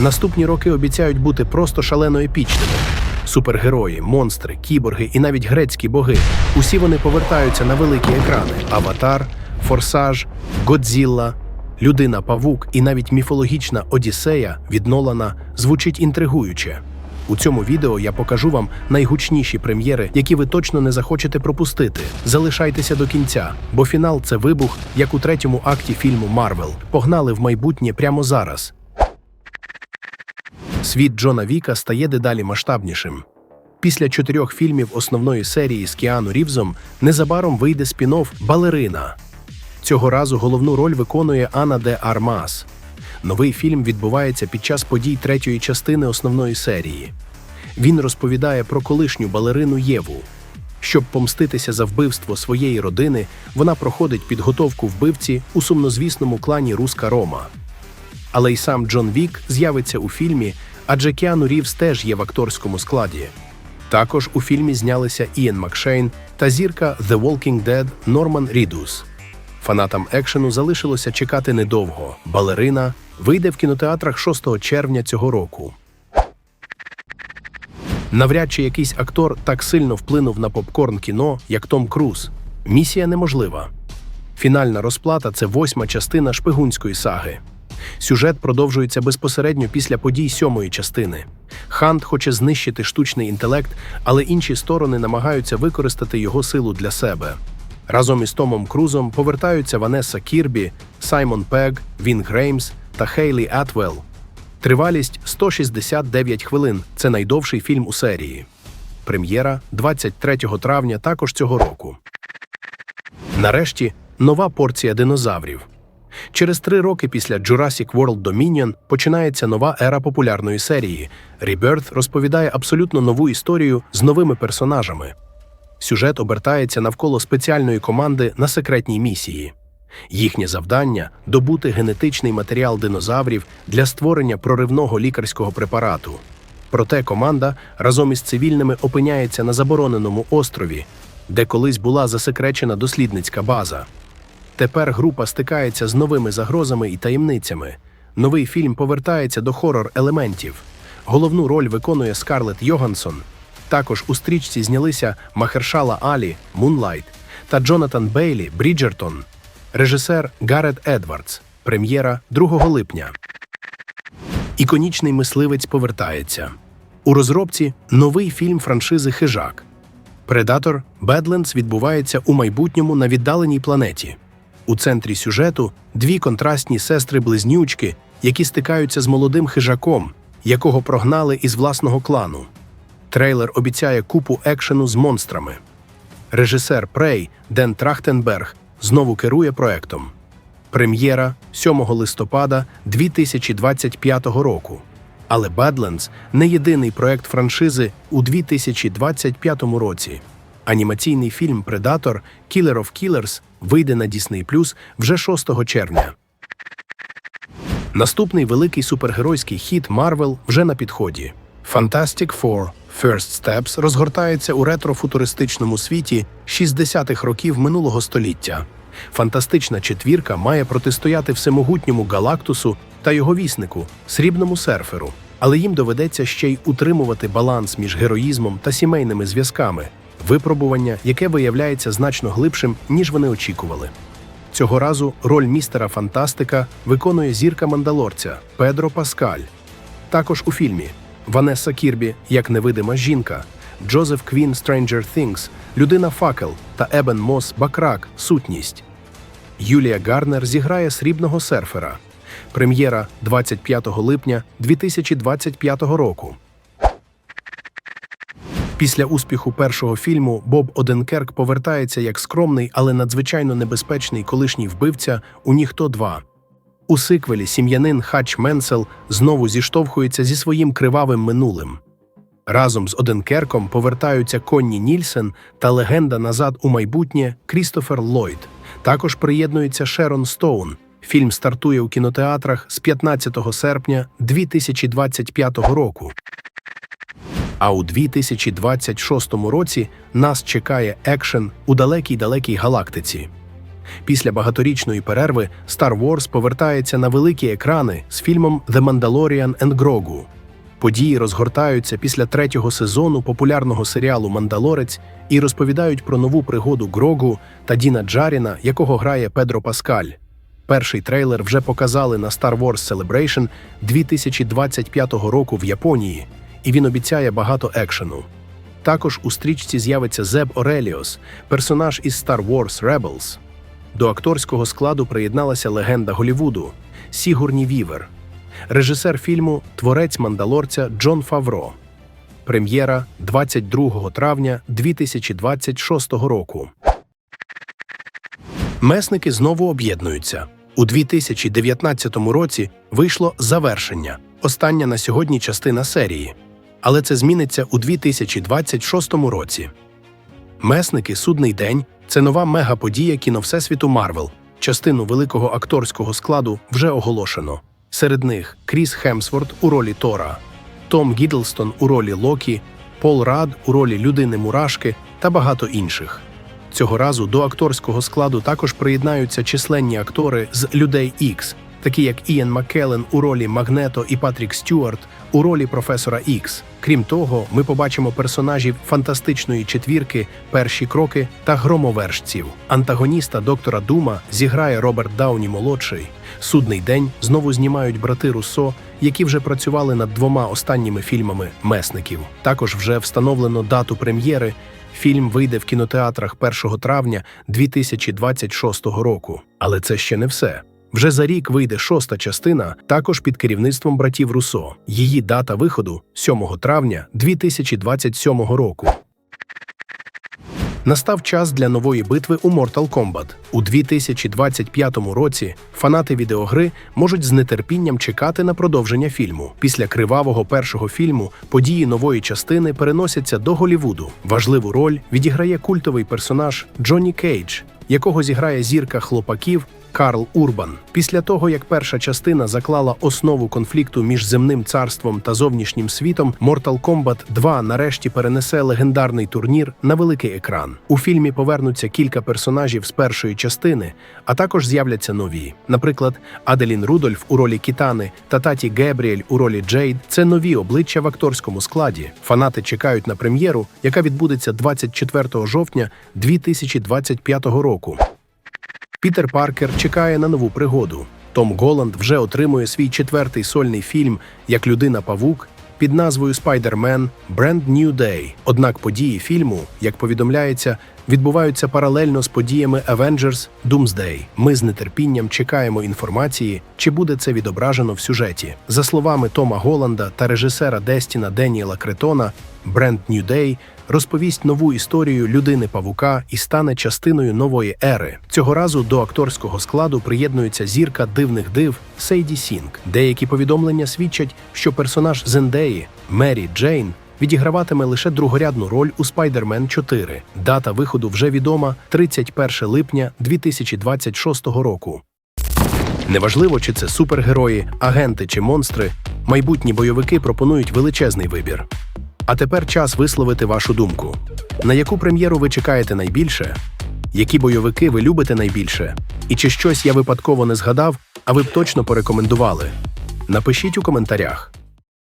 Наступні роки обіцяють бути просто шалено епічними. Супергерої, монстри, кіборги і навіть грецькі боги. Усі вони повертаються на великі екрани: Аватар, Форсаж, Годзілла, Людина Павук і навіть міфологічна Одіссея від звучить інтригуюче. У цьому відео я покажу вам найгучніші прем'єри, які ви точно не захочете пропустити. Залишайтеся до кінця, бо фінал це вибух, як у третьому акті фільму Марвел. Погнали в майбутнє прямо зараз. Світ Джона Віка стає дедалі масштабнішим. Після чотирьох фільмів основної серії з Кіану Рівзом незабаром вийде спін-офф Балерина. Цього разу головну роль виконує Анна де Армас. Новий фільм відбувається під час подій третьої частини основної серії. Він розповідає про колишню балерину Єву. Щоб помститися за вбивство своєї родини, вона проходить підготовку вбивці у сумнозвісному клані Руска Рома. Але й сам Джон Вік з'явиться у фільмі, адже Кіану Рівз теж є в акторському складі. Також у фільмі знялися Ієн Макшейн та зірка The Walking Dead Норман Рідус. Фанатам екшену залишилося чекати недовго. Балерина вийде в кінотеатрах 6 червня цього року. Навряд чи якийсь актор так сильно вплинув на попкорн кіно, як Том Круз. Місія неможлива. Фінальна розплата це восьма частина шпигунської саги. Сюжет продовжується безпосередньо після подій сьомої частини. Хант хоче знищити штучний інтелект, але інші сторони намагаються використати його силу для себе. Разом із Томом Крузом повертаються Ванеса Кірбі, Саймон Пег, Він Греймс та Хейлі Атвелл. Тривалість 169 хвилин це найдовший фільм у серії. Прем'єра 23 травня також цього року. Нарешті нова порція динозаврів. Через три роки після Jurassic World Dominion починається нова ера популярної серії. Rebirth розповідає абсолютно нову історію з новими персонажами. Сюжет обертається навколо спеціальної команди на секретній місії. Їхнє завдання добути генетичний матеріал динозаврів для створення проривного лікарського препарату. Проте команда разом із цивільними опиняється на забороненому острові, де колись була засекречена дослідницька база. Тепер група стикається з новими загрозами і таємницями. Новий фільм повертається до хорор елементів. Головну роль виконує Скарлетт Йогансон. Також у стрічці знялися Махершала Алі Мунлайт та Джонатан Бейлі Бріджертон. Режисер Гарет Едвардс. Прем'єра 2 липня. Іконічний мисливець повертається. У розробці новий фільм франшизи Хижак. Предатор Бедлендс відбувається у майбутньому на віддаленій планеті. У центрі сюжету дві контрастні сестри-близнючки, які стикаються з молодим хижаком, якого прогнали із власного клану. Трейлер обіцяє купу екшену з монстрами. Режисер Прей Ден Трахтенберг знову керує проектом. Прем'єра 7 листопада 2025 року. Але Badlands не єдиний проект франшизи у 2025 році. Анімаційний фільм Предатор Killer of Killers вийде на Disney Plus вже 6 червня. Наступний великий супергеройський хіт Marvel вже на підході. Fantastic Four First Steps розгортається у ретро-футуристичному світі 60-х років минулого століття. Фантастична четвірка має протистояти всемогутньому Галактусу та його віснику срібному серферу. Але їм доведеться ще й утримувати баланс між героїзмом та сімейними зв'язками, випробування, яке виявляється значно глибшим, ніж вони очікували. Цього разу роль містера Фантастика виконує зірка мандалорця Педро Паскаль. Також у фільмі Ванесса Кірбі як невидима жінка, Джозеф Квін Stranger Things, Людина Факел та Ебен Мос Бакрак Сутність. Юлія Гарнер зіграє срібного серфера. Прем'єра 25 липня 2025 року. Після успіху першого фільму Боб Оденкерк повертається як скромний, але надзвичайно небезпечний колишній вбивця у Ніхто 2. У сиквелі сім'янин Хач Менсел знову зіштовхується зі своїм кривавим минулим. Разом з Оденкерком повертаються Конні Нільсен та легенда назад у майбутнє Крістофер Ллойд. Також приєднується Шерон Стоун. Фільм стартує у кінотеатрах з 15 серпня 2025 року. А у 2026 році нас чекає екшен у далекій далекій галактиці. Після багаторічної перерви Star Wars повертається на великі екрани з фільмом The Mandalorian and Grogu. Події розгортаються після третього сезону популярного серіалу Мандалорець і розповідають про нову пригоду Грогу та Діна Джаріна, якого грає Педро Паскаль. Перший трейлер вже показали на Star Wars Celebration 2025 року в Японії, і він обіцяє багато екшену. Також у стрічці з'явиться Зеб Ореліос, персонаж із Star Wars Rebels. До акторського складу приєдналася легенда Голівуду Сігурні Вівер, режисер фільму Творець мандалорця Джон Фавро. Прем'єра 22 травня 2026 року. Месники знову об'єднуються. У 2019 році вийшло завершення, остання на сьогодні частина серії. Але це зміниться у 2026 році. Месники Судний день це нова мегаподія кіно Всесвіту Марвел. Частину великого акторського складу вже оголошено. Серед них Кріс Хемсворт у ролі Тора, Том Гідлстон у ролі Локі, Пол Рад у ролі людини Мурашки та багато інших. Цього разу до акторського складу також приєднаються численні актори з людей Ікс, такі як Ієн Маккелен у ролі Магнето і Патрік Стюарт у ролі професора Ікс. Крім того, ми побачимо персонажів фантастичної четвірки, перші кроки та громовержців. Антагоніста доктора Дума зіграє Роберт Дауні молодший. Судний день знову знімають брати Руссо, які вже працювали над двома останніми фільмами месників. Також вже встановлено дату прем'єри. Фільм вийде в кінотеатрах 1 травня 2026 року. Але це ще не все. Вже за рік вийде шоста частина, також під керівництвом братів Руссо. Її дата виходу 7 травня 2027 року. Настав час для нової битви у Mortal Kombat. У 2025 році фанати відеогри можуть з нетерпінням чекати на продовження фільму. Після кривавого першого фільму події нової частини переносяться до Голівуду. Важливу роль відіграє культовий персонаж Джонні Кейдж, якого зіграє зірка хлопаків Карл Урбан. Після того, як перша частина заклала основу конфлікту між земним царством та зовнішнім світом, Mortal Kombat 2 нарешті перенесе легендарний турнір на великий екран. У фільмі повернуться кілька персонажів з першої частини, а також з'являться нові. Наприклад, Аделін Рудольф у ролі Кітани та Таті Гебріель у ролі Джейд це нові обличчя в акторському складі. Фанати чекають на прем'єру, яка відбудеться 24 жовтня 2025 року. Пітер Паркер чекає на нову пригоду. Том Голланд вже отримує свій четвертий сольний фільм як людина-павук під назвою Spider-Man Brand New Day. Однак події фільму, як повідомляється, відбуваються паралельно з подіями Avengers Doomsday. Ми з нетерпінням чекаємо інформації, чи буде це відображено в сюжеті. За словами Тома Голланда та режисера Дестіна Деніела Кретона, Brand New Day розповість нову історію людини павука і стане частиною нової ери. Цього разу до акторського складу приєднується зірка дивних див Сейді Сінг. Деякі повідомлення свідчать, що персонаж Зендеї Мері Джейн відіграватиме лише другорядну роль у Spider-Man 4. Дата виходу вже відома 31 липня 2026 року. Неважливо, чи це супергерої, агенти чи монстри, майбутні бойовики пропонують величезний вибір. А тепер час висловити вашу думку. На яку прем'єру ви чекаєте найбільше? Які бойовики ви любите найбільше? І чи щось я випадково не згадав, а ви б точно порекомендували? Напишіть у коментарях.